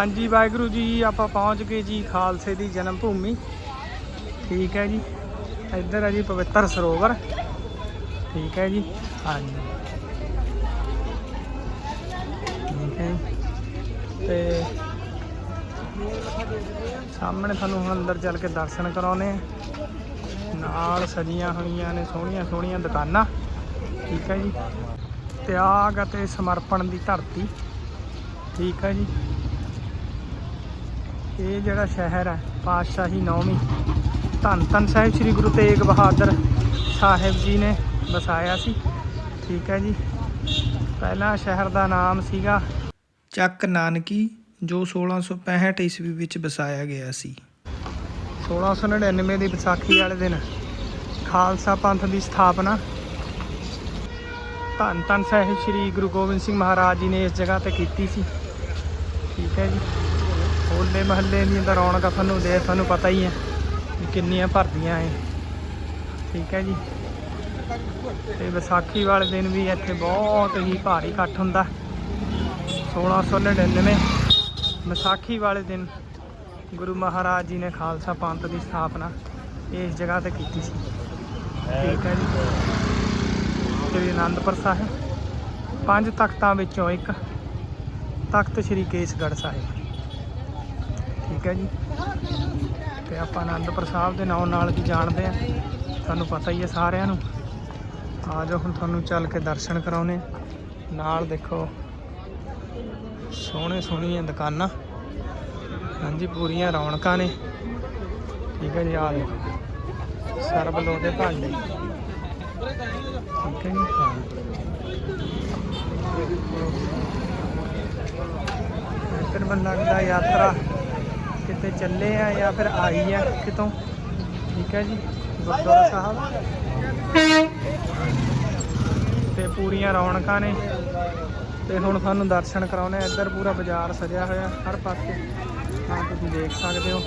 ਹਾਂਜੀ, ਵਾਹਿਗੁਰੂ ਜੀ, ਆਪਾਂ ਪਹੁੰਚ ਗਏ ਜੀ ਖਾਲਸੇ ਦੀ ਜਨਮ ਭੂਮੀ ਠੀਕ ਹੈ ਜੀ। ਇੱਧਰ ਹੈ ਜੀ ਪਵਿੱਤਰ ਸਰੋਵਰ। ਠੀਕ ਹੈ ਜੀ। ਹਾਂਜੀ। ਠੀਕ ਹੈ ਜੀ। ਤੇ ਸਾਹਮਣੇ ਤੁਹਾਨੂੰ ਹੁਣ ਅੰਦਰ ਚੱਲ ਕੇ ਦਰਸ਼ਨ ਕਰਾਉਨੇ ਆ ਨਾਲ ਸਜੀਆਂ ਹੋਈਆਂ ਨੇ, ਸੋਹਣੀਆਂ ਸੋਹਣੀਆਂ ਦੁਕਾਨਾਂ। ਠੀਕ ਹੈ ਜੀ। ਤਿਆਗ ਅਤੇ ਸਮਰਪਣ ਦੀ ਧਰਤੀ। ਠੀਕ ਹੈ ਜੀ। ਇਹ ਜਿਹੜਾ ਸ਼ਹਿਰ ਹੈ, ਪਾਤਸ਼ਾਹੀ ਨੌਵੀਂ। ਧੰਨ ਧੰਨ ਸਾਹਿਬ ਸ੍ਰੀ ਗੁਰੂ ਤੇਗ ਬਹਾਦਰ ਸਾਹਿਬ ਜੀ ਨੇ ਵਸਾਇਆ ਸੀ। ਠੀਕ ਹੈ ਜੀ। ਪਹਿਲਾਂ ਸ਼ਹਿਰ ਦਾ ਨਾਮ ਸੀਗਾ ਚੱਕ ਨਾਨਕੀ, ਜੋ 1665 ਈਸਵੀ ਵਿੱਚ ਵਸਾਇਆ ਗਿਆ ਸੀ। 1699 ਦੀ ਵਿਸਾਖੀ ਵਾਲੇ ਦਿਨ ਖਾਲਸਾ ਪੰਥ ਦੀ ਸਥਾਪਨਾ। ਧੰਨ ਧੰਨ ਸਾਹਿਬ ਸ੍ਰੀ ਗੁਰੂ ਗੋਬਿੰਦ ਸਿੰਘ ਮਹਾਰਾਜ ਜੀ ਨੇ ਇਸ ਜਗ੍ਹਾ ਤੇ ਕੀਤੀ ਸੀ। ਠੀਕ ਹੈ ਜੀ। ਹੋਲੇ ਮਹੱਲੇ ਦੀਆਂ ਤਾਂ ਰੌਣਕਾਂ ਤੁਹਾਨੂੰ ਦੇ, ਤੁਹਾਨੂੰ ਪਤਾ ਹੀ ਹੈ ਵੀ ਕਿੰਨੀਆਂ ਭਰਦੀਆਂ ਹੈ ਠੀਕ ਹੈ ਜੀ। ਤੇ ਵਿਸਾਖੀ ਵਾਲੇ ਦਿਨ ਵੀ ਇੱਥੇ ਬਹੁਤ ਹੀ ਭਾਰੀ ਇਕੱਠ ਹੁੰਦਾ। 1699 ਵਿਸਾਖੀ ਵਾਲੇ ਦਿਨ ਗੁਰੂ ਮਹਾਰਾਜ ਜੀ ਨੇ ਖਾਲਸਾ ਪੰਥ ਦੀ ਸਥਾਪਨਾ ਇਸ ਜਗ੍ਹਾ ਤੇ ਕੀਤੀ ਸੀ। ਠੀਕ ਹੈ ਜੀ। ਸ੍ਰੀ ਅਨੰਦਪੁਰ ਸਾਹਿਬ। ਪੰਜ ਤਖਤਾਂ ਵਿੱਚੋਂ ਇੱਕ ਤਖਤ ਸ੍ਰੀ ਕੇਸਗੜ੍ਹ ਸਾਹਿਬ। ਠੀਕ ਹੈ ਜੀ। ਤੇ ਆਪਾਂ ਅਨੰਦਪੁਰ ਸਾਹਿਬ ਦੇ ਨਾਮ ਨਾਲ ਵੀ ਜਾਣਦੇ ਆ ਤੁਹਾਨੂੰ ਪਤਾ ਹੀ ਹੈ ਸਾਰਿਆਂ ਨੂੰ। ਆ ਜਾਓ, ਹੁਣ ਤੁਹਾਨੂੰ ਚੱਲ ਕੇ ਦਰਸ਼ਨ ਕਰਾਉਨੇ ਨਾਲ ਦੇਖੋ, ਸੋਹਣੇ ਸੋਹਣੀਆਂ ਦੁਕਾਨਾਂ। ਹਾਂਜੀ, ਪੂਰੀਆਂ ਰੌਣਕਾਂ ਨੇ। ਠੀਕ ਹੈ ਜੀ, ਆ ਦੇਖੋ। ਸਰਬ ਲੋ ਦੇ ਭਾਂਡੇ। ਠੀਕ ਹੈ ਜੀ, ਹਾਂ। ਇੱਧਰ ਮੈਨੂੰ ਲੱਗਦਾ ਯਾਤਰਾ। ਕਿਤੇ ਚੱਲੇ ਆ ਜਾਂ ਫਿਰ ਆਈ ਆ ਕਿਤੋਂ? ਠੀਕ ਹੈ ਜੀ, ਗੁਰਦੁਆਰਾ ਸਾਹਿਬ। ਤੇ ਪੂਰੀਆਂ ਰੌਣਕਾਂ ਨੇ। ਤੇ ਹੁਣ ਤੁਹਾਨੂੰ ਦਰਸ਼ਨ ਕਰਾਉਣੇ ਆ। ਇੱਧਰ ਪੂਰਾ ਬਾਜ਼ਾਰ ਸਜਿਆ ਹੋਇਆ ਹਰ ਪਾਸੇ। ਹਾਂ, ਤੁਸੀਂ ਦੇਖ ਸਕਦੇ ਹੋ।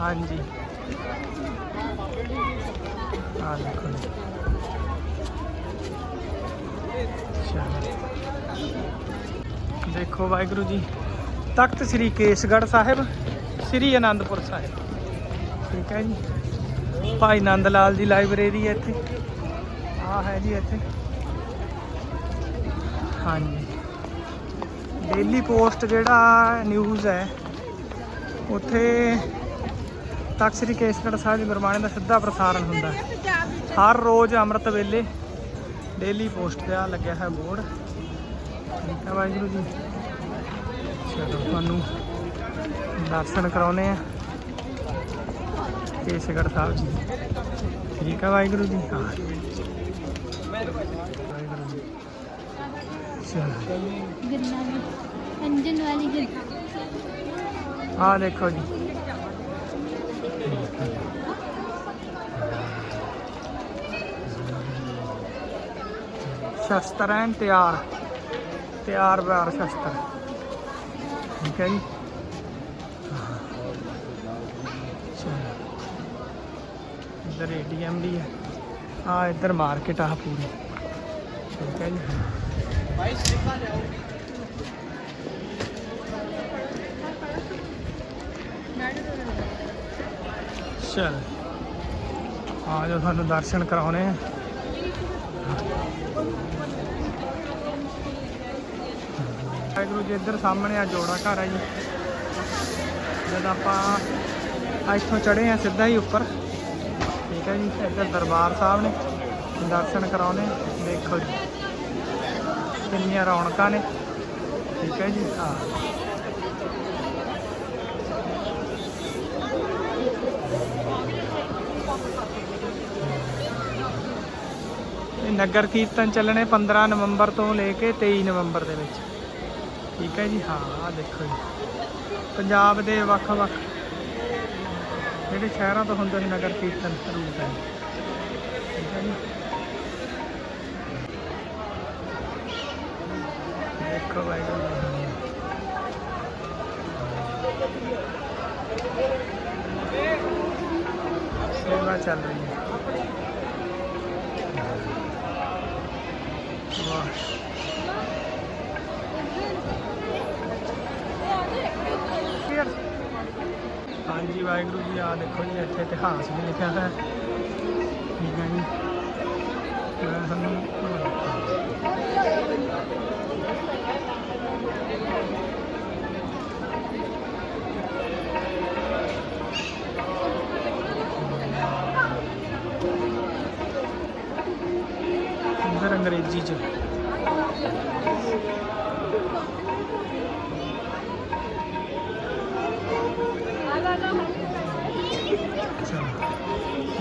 ਹਾਂਜੀ। ਆ ਦੇਖੋ ਚਲੋ। ਦੇਖੋ ਵਾਹਿਗੁਰੂ ਜੀ, ਤਖਤ ਸ੍ਰੀ ਕੇਸਗੜ੍ਹ ਸਾਹਿਬ, ਸ੍ਰੀ ਅਨੰਦਪੁਰ ਸਾਹਿਬ। ਠੀਕ ਹੈ ਜੀ। ਭਾਈ ਨੰਦ ਲਾਲ ਦੀ ਲਾਇਬ੍ਰੇਰੀ ਹੈ ਇੱਥੇ। ਆ ਹੈ ਜੀ ਇੱਥੇ। ਹਾਂਜੀ। ਡੇਲੀ ਪੋਸਟ ਜਿਹੜਾ ਨਿਊਜ਼ ਹੈ, ਉੱਥੇ ਤਖਤ ਸ੍ਰੀ ਕੇਸਗੜ੍ਹ ਸਾਹਿਬ ਦੀ ਗੁਰਬਾਣੀ ਦਾ ਸਿੱਧਾ ਪ੍ਰਸਾਰਣ ਹੁੰਦਾ ਹੈ। ਹਰ ਰੋਜ਼ ਅੰਮ੍ਰਿਤ ਵੇਲੇ ਡੇਲੀ ਪੋਸਟ ਦਾ ਲੱਗਿਆ ਹੈ ਬੋਰਡ। ਠੀਕ ਵਾਹਿਗੁਰੂ ਜੀ। ਚਲੋ ਤੁਹਾਨੂੰ ਦਰਸ਼ਨ ਕਰਾਉਨੇ ਆ। ਕੇਸਗੜ੍ਹ ਸਾਹਿਬ ਜੀ। ਠੀਕ ਹੈ ਵਾਹਿਗੁਰੂ ਜੀ? ਹਾਂ। ਵਾਹਿਗੁਰੂ ਜੀ। ਚਲੋ ਗੰਨਾ ਵੀ ਅੰਜਨ ਵਾਲੀ ਗੰਨਾ ਆ ਦੇਖੋ ਜੀ। ਸ਼ਸਤਰ ਤਿਆਰ। ਤਿਆਰ ਬਾਰ ਸ਼ਸਤਰ। ਠੀਕ ਹੈ ਜੀ। ਚਲੋ। ਏਟੀਐਮ ਵੀ ਹੈ। ਆ ਇੱਧਰ ਮਾਰਕੀਟ ਆ ਪੂਰੀ। ਠੀਕ ਹੈ ਜੀ। ਚਲ। ਆ ਜਾਓ ਤੁਹਾਨੂੰ ਦਰਸ਼ਨ ਕਰਾਉਣੇ ਆ। ਵਾਹਿਗੁਰੂ ਜੀ ਇੱਧਰ ਸਾਹਮਣੇ ਆ ਜੋੜਾ ਘਰ ਹੈ ਜੀ। ਜਦ ਆਪਾਂ ਇੱਥੋਂ ਚੜੇ ਆ ਸਿੱਧਾ ਹੀ ਉੱਪਰ। ਠੀਕ ਹੈ ਜੀ, ਇੱਧਰ ਦਰਬਾਰ ਸਾਹਿਬ ਨੇ ਦਰਸ਼ਨ ਕਰਾਉਣੇ, ਦੇਖੋ ਜੀ। ਕਿੰਨੀਆਂ ਰੌਣਕਾਂ ਨੇ। ਠੀਕ ਹੈ ਜੀ, ਹਾਂ। ਨਗਰ ਕੀਰਤਨ ਚੱਲਣੇ 15 ਨਵੰਬਰ ਤੋਂ ਲੈ ਕੇ 23 ਨਵੰਬਰ ਦੇ ਵਿੱਚ। ਠੀਕ ਹੈ ਜੀ, ਹਾਂ ਆ ਦੇਖੋ ਜੀ। ਪੰਜਾਬ ਦੇ ਵੱਖ-ਵੱਖ ਜਿਹੜੇ ਸ਼ਹਿਰਾਂ ਤੋਂ ਹੁੰਦੇ ਨੇ ਨਗਰ ਕੀਰਤਨ ਰੂਟ ਹੈ। ਠੀਕ ਹੈ ਜੀ। ਦੇਖੋ ਵਾਹਿਗੁਰੂ ਜੀ। ਸੇਵਾ ਚੱਲ ਰਹੀ ਹੈ ਵਾਹ ਹਾਂਜੀ, ਵਾਹਿਗੁਰੂ ਜੀ ਆ ਦੇਖੋ ਜੀ, ਇੱਥੇ ਇਤਿਹਾਸ ਵੀ ਲਿਖਿਆ ਹੈ ਠੀਕ ਹੈ ਜੀ। ਮੈਂ ਤੁਹਾਨੂੰ ਅੰਗਰੇਜ਼ੀ ਚ।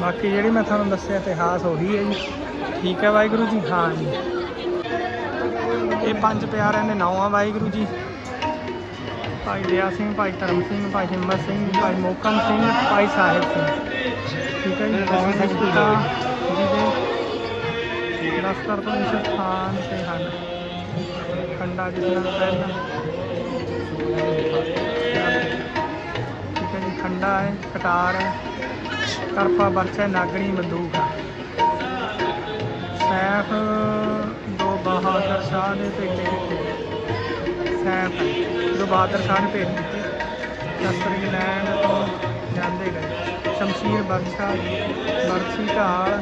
ਬਾਕੀ ਜਿਹੜੀ ਮੈਂ ਤੁਹਾਨੂੰ ਦੱਸਿਆ ਇਤਿਹਾਸ ਉਹੀ ਹੈ ਜੀ। ਠੀਕ ਹੈ ਵਾਹਿਗੁਰੂ ਜੀ? ਹਾਂ ਜੀ। ਇਹ ਪੰਜ ਪਿਆਰਿਆਂ ਦੇ ਨਾਮ ਆ ਵਾਹਿਗੁਰੂ ਜੀ। ਭਾਈ ਦਇਆ ਸਿੰਘ ਭਾਈ ਧਰਮ ਸਿੰਘ ਭਾਈ ਹਿੰਮਤ ਸਿੰਘ ਭਾਈ ਮੋਕਮ ਸਿੰਘ ਭਾਈ ਸਾਹਿਬ ਸਿੰਘ। ਠੀਕ ਹੈ ਜੀ? ਕੌਣ ਸਿੰਘ ਜੀ। ਦੇ ਦਸਤਰ ਤੋਂ ਇਸ ਸਥਾਨ ਤੇ ਹਨ। ਖੰਡਾ ਜਿਸ ਨਾਲ ਪਹਿਲਾਂ ਠੀਕ ਹੈ ਜੀ? ਖੰਡਾ ਹੈ ਕਟਾਰ ਹੈ। ਤਰਫਾ ਬਰਛਾ ਨਾਗਣੀ ਬੰਦੂਕ ਹੈ ਸੈਫ ਦੋ ਬਹਾਦਰ ਸ਼ਾਹ ਨੇ ਭੇਜੇ ਕੀਤੇ। ਸੈਫ ਹੈ, ਬਹਾਦਰ ਸ਼ਾਹ ਨੇ ਭੇਟ ਕੀਤੇ ਸ਼ਸਤਰ ਇੰਗਲੈਂਡ ਤੋਂ ਜਾਂਦੇ ਗਏ। ਸ਼ਮਸ਼ੀਰ ਬਰਛਾ ਬਰਛੀ ਢਾਲ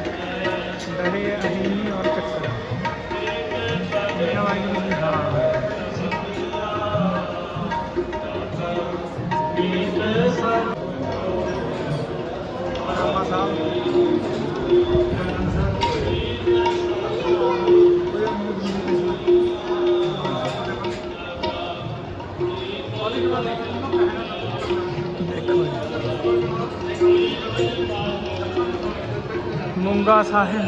ਦਰੇ ਅਹੀਨੀ ਔਰ ਚੱਕਰ। ਇਹ ਵਾਹਿਗੁਰੂ ਜੀ ਸਾਹਿਬ।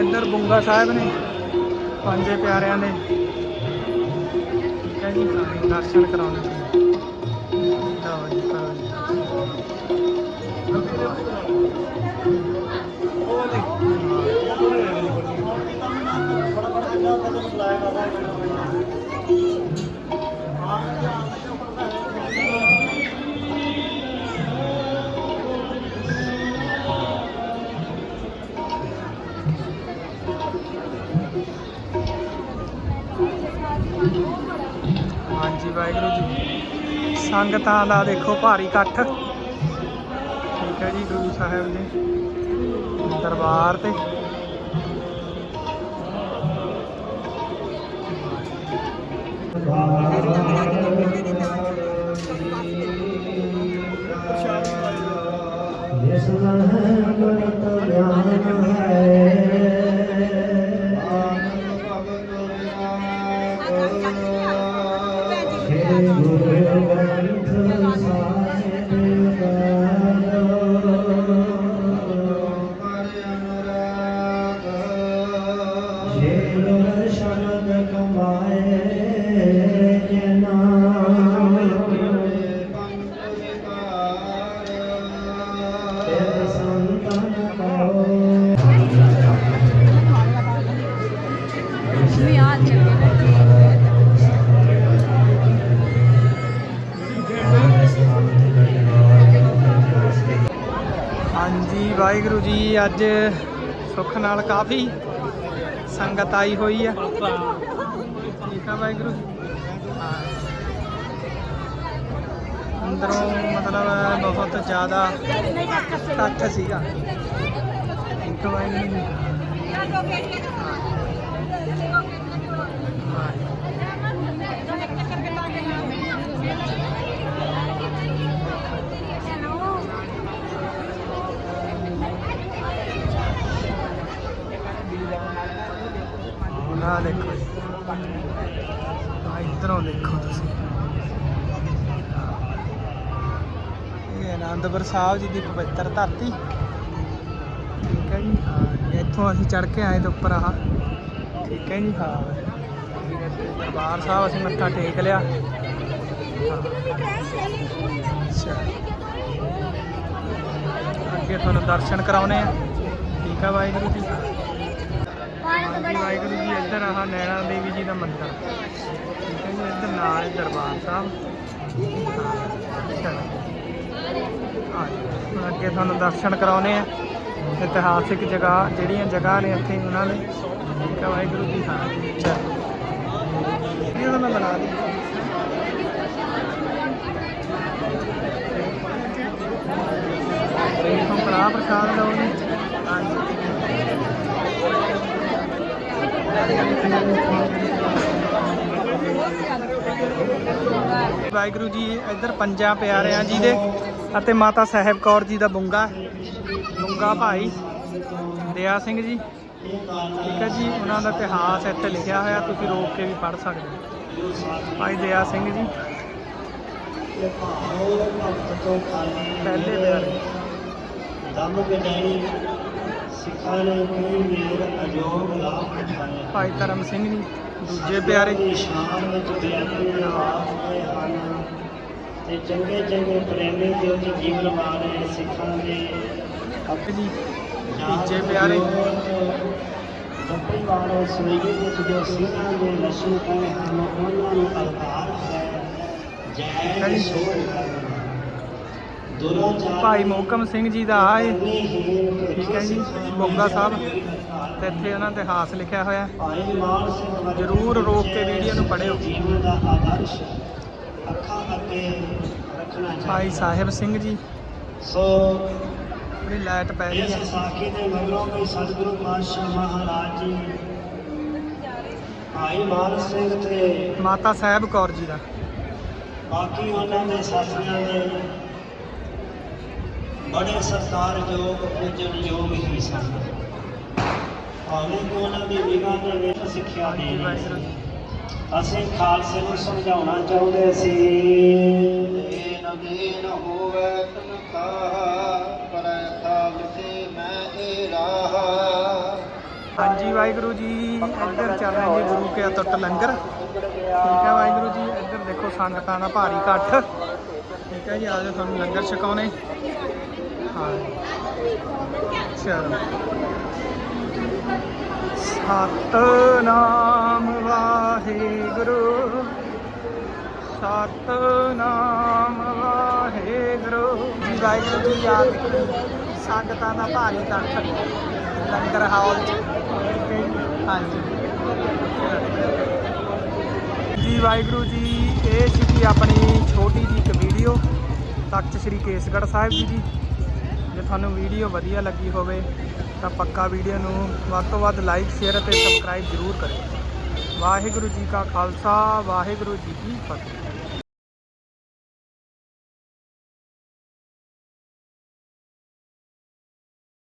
ਇੱਧਰ ਬੁੰਗਾ ਸਾਹਿਬ ਨੇ ਪੰਜੇ ਪਿਆਰਿਆਂ ਦੇ। ਠੀਕ ਦਰਸ਼ਨ ਕਰਾਉਣੇ ਹਾਂਜੀ ਵਾਹਿਗੁਰੂ ਜੀ ਸੰਗਤਾਂ ਦਾ ਦੇਖੋ ਭਾਰੀ ਇਕੱਠ ਠੀਕ ਜੀ ਗੁਰੂ ਸਾਹਿਬ ਦੇ ਦਰਬਾਰ ਤੇ। ਜਿਸ ਅੱਜ ਸੁੱਖ ਨਾਲ ਕਾਫੀ ਸੰਗਤ ਆਈ ਹੋਈ ਆ। ਠੀਕ ਆ ਵਾਹਿਗੁਰੂ ਜੀ। ਹਾਂ। ਅੰਦਰੋਂ ਮਤਲਬ ਬਹੁਤ ਜ਼ਿਆਦਾ ਇਕੱਠ ਸੀਗਾ। ਠੀਕ ਆ ਵਾਹਿਗੁਰੂ ਜੀ ਦੇਖੋ ਆ ਇਧਰੋਂ ਦੇਖੋ ਤੁਸੀਂ। ਇਹ ਆਨੰਦਪੁਰ ਸਾਹਿਬ ਜੀ ਦੀ ਪਵਿੱਤਰ ਧਰਤੀ। ਠੀਕ ਹੈ ਜੀ। ਹਾਂ, ਇੱਥੋਂ ਅਸੀਂ ਚੜ ਕੇ ਆਏ ਤੇ ਉੱਪਰ ਆਹ। ਠੀਕ ਹੈ ਜੀ, ਹਾਂ। ਦਰਬਾਰ ਸਾਹਿਬ ਅਸੀਂ ਮੱਥਾ ਟੇਕ ਲਿਆ। ਅੱਗੇ ਤੁਹਾਨੂੰ ਦਰਸ਼ਨ ਕਰਾਉਣੇ ਆ। ਠੀਕ ਆ ਵਾਹਿਗੁਰੂ ਜੀ। ਜੀ ਵਾਹਿਗੁਰੂ ਜੀ, ਇੱਧਰ ਆਹ ਨੈਣਾ ਦੇਵੀ ਜੀ ਦਾ ਮੰਦਰ। ਠੀਕ ਇੱਧਰ ਨਾਲ ਦਰਬਾਰ ਸਾਹਿਬ। ਚਲੋ ਆ ਜੀ ਅੱਗੇ ਤੁਹਾਨੂੰ ਦਰਸ਼ਨ ਕਰਾਉਨੇ ਆ ਇਤਿਹਾਸਿਕ ਜਗ੍ਹਾ, ਜਿਹੜੀਆਂ ਜਗ੍ਹਾ ਨੇ ਇੱਥੇ ਉਹਨਾਂ ਨੇ ਠੀਕ ਵਾਹਿਗੁਰੂ ਜੀ, ਹਾਂ ਚਲੋ ਇਹ ਤਾਂ ਮੈਂ ਬਣਾ ਲਈ ਪ੍ਰੇਮ ਤੋਂ ਪ੍ਰਸਾਦ ਲਓ ਜੀ। ਵਾਹਿਗੁਰੂ ਜੀ, ਇੱਧਰ ਪੰਜਾਂ ਪਿਆਰਿਆਂ ਜੀ ਦੇ ਅਤੇ ਮਾਤਾ ਸਾਹਿਬ ਕੌਰ ਜੀ ਦਾ ਬੁੰਗਾ ਬੁੰਗਾ ਭਾਈ ਦਇਆ ਸਿੰਘ ਜੀ। ਠੀਕ ਹੈ ਜੀ, ਉਹਨਾਂ ਦਾ ਇਤਿਹਾਸ ਇੱਥੇ ਲਿਖਿਆ ਹੋਇਆ, ਤੁਸੀਂ ਰੋਕ ਕੇ ਵੀ ਪੜ੍ਹ ਸਕਦੇ ਹੋ। ਭਾਈ ਦਇਆ ਸਿੰਘ ਜੀ। ਪਹਿਲੇ ਪਿਆਰੇ। ਦਮ ਗਜਾਈ ਸਿੱਖਾਂ ਨੇ ਕੋਈ ਮੇਰ ਅਜੋਗ ਲਾਭ ਉਠਾਇਆ ਭਾਈ ਧਰਮ ਸਿੰਘ ਜੀ ਦੂਜੇ ਪਿਆਰੇ। ਸ਼ਾਨ ਵਿੱਚ ਬੇਅੰਤ ਹਨ ਤੇ ਚੰਗੇ ਚੰਗੇ ਪ੍ਰੇਮੀ ਤੇ ਉਹਦੇ ਜੀਵਨ ਵਾਲੇ ਸਿੱਖਾਂ ਦੇ। ਜੀ ਤੀਜੇ ਪਿਆਰੇ। ਜੱਪੀ ਵਾਲੇ ਸਵੀਗੀ ਵਿੱਚ ਜੋ ਸਿੰਘਾਂ ਦੇ ਲਸ਼ੂ ਪਏ ਹਨ ਉਹਨਾਂ ਨੂੰ ਅਵਤਾਰ ਹੈ। ਜੈ ਭਾਈ ਮੋਹਕਮ ਸਿੰਘ ਜੀ ਦਾ ਆਏ ਠੀਕ ਹੈ ਜੀ, ਬੁੰਗਾ ਸਾਹਿਬ। ਤੇ ਇੱਥੇ ਉਹਨਾਂ ਦਾ ਇਤਿਹਾਸ ਲਿਖਿਆ ਹੋਇਆ ਜ਼ਰੂਰ ਰੋਕ ਕੇ ਵੀਡੀਓ ਨੂੰ ਪੜ੍ਹਿਓ। ਭਾਈ ਸਾਹਿਬ ਸਿੰਘ ਜੀ। ਸੋ ਵੀ ਲਾਈਟ ਪੈ ਰਹੀ ਹੈ। ਸਾਖੀ ਦੇ ਮਗਰੋਂ ਕੋਈ ਸਤਿਗੁਰੂ ਪਾਤਸ਼ਾਹ ਮਹਾਰਾਜ ਜੀ ਭਾਈ ਮਾਨ ਸਿੰਘ ਤੇ ਮਾਤਾ ਸਾਹਿਬ ਕੌਰ ਜੀ ਦਾ। ਬਾਕੀ ਉਹਨਾਂ ਦੇ ਸਾਥੀਆਂ ਦੇ ਬੜੇ ਸਤਿਕਾਰਯੋਗ ਪੂਜਨਯੋਗ ਹੀ ਸਨ। ਭਾਵੇਂ ਕਿ ਉਹਨਾਂ ਦੀ ਨਿਗਾਹ ਦੇ ਵਿੱਚ ਸਿੱਖਿਆ ਦੇ ਅਸੀਂ ਖਾਲਸੇ ਨੂੰ ਸਮਝਾਉਣਾ ਚਾਹੁੰਦੇ ਸੀ। ਹੋਵੇ ਪਰੈ ਮੈਂ ਰਾਹ। ਹਾਂਜੀ ਵਾਹਿਗੁਰੂ ਜੀ ਇੱਧਰ ਚੱਲ ਰਿਹਾ ਜੀ ਗੁਰੂ ਕੇ ਅਤੁੱਟ ਲੰਗਰ। ਠੀਕ ਹੈ ਵਾਹਿਗੁਰੂ ਜੀ ਇੱਧਰ ਦੇਖੋ ਸੰਗਤਾਂ ਦਾ ਭਾਰੀ ਇਕੱਠ। ਠੀਕ ਹੈ ਜੀ ਆਜੋ ਤੁਹਾਨੂੰ ਲੰਗਰ ਛਕਾਉਣੇ। ਹਾਂ। ਚਲੋ। ਸਤਨਾਮ ਵਾਹਿਗੁਰੂ। ਸਤਨਾਮ ਵਾਹਿਗੁਰੂ। ਜੀ ਵਾਹਿਗੁਰੂ ਜੀ ਯਾਦ ਸੰਗਤਾਂ ਦਾ ਭਾਰੀ ਇਕੱਠ ਲੰਗਰ ਹਾਲ ਚ ਹਾਂਜੀ। ਜੀ ਵਾਹਿਗੁਰੂ ਜੀ, ਇਹ ਸੀਗੀ ਆਪਣੀ ਛੋਟੀ ਜੀ ਇੱਕ ਵੀਡੀਓ ਤਖਤ ਸ੍ਰੀ ਕੇਸਗੜ੍ਹ ਸਾਹਿਬ ਜੀ ਦੀ। ਤੁਹਾਨੂੰ ਵੀਡੀਓ ਵਧੀਆ ਲੱਗੀ ਹੋਵੇ ਤਾਂ ਪੱਕਾ ਵੀਡੀਓ ਨੂੰ ਵੱਧ ਤੋਂ ਵੱਧ ਲਾਈਕ ਸ਼ੇਅਰ ਅਤੇ ਸਬਸਕ੍ਰਾਈਬ ਜ਼ਰੂਰ ਕਰਿਓ। ਵਾਹਿਗੁਰੂ ਜੀ ਕਾ ਖਾਲਸਾ, ਵਾਹਿਗੁਰੂ ਜੀ ਕੀ ਫਤਿਹ।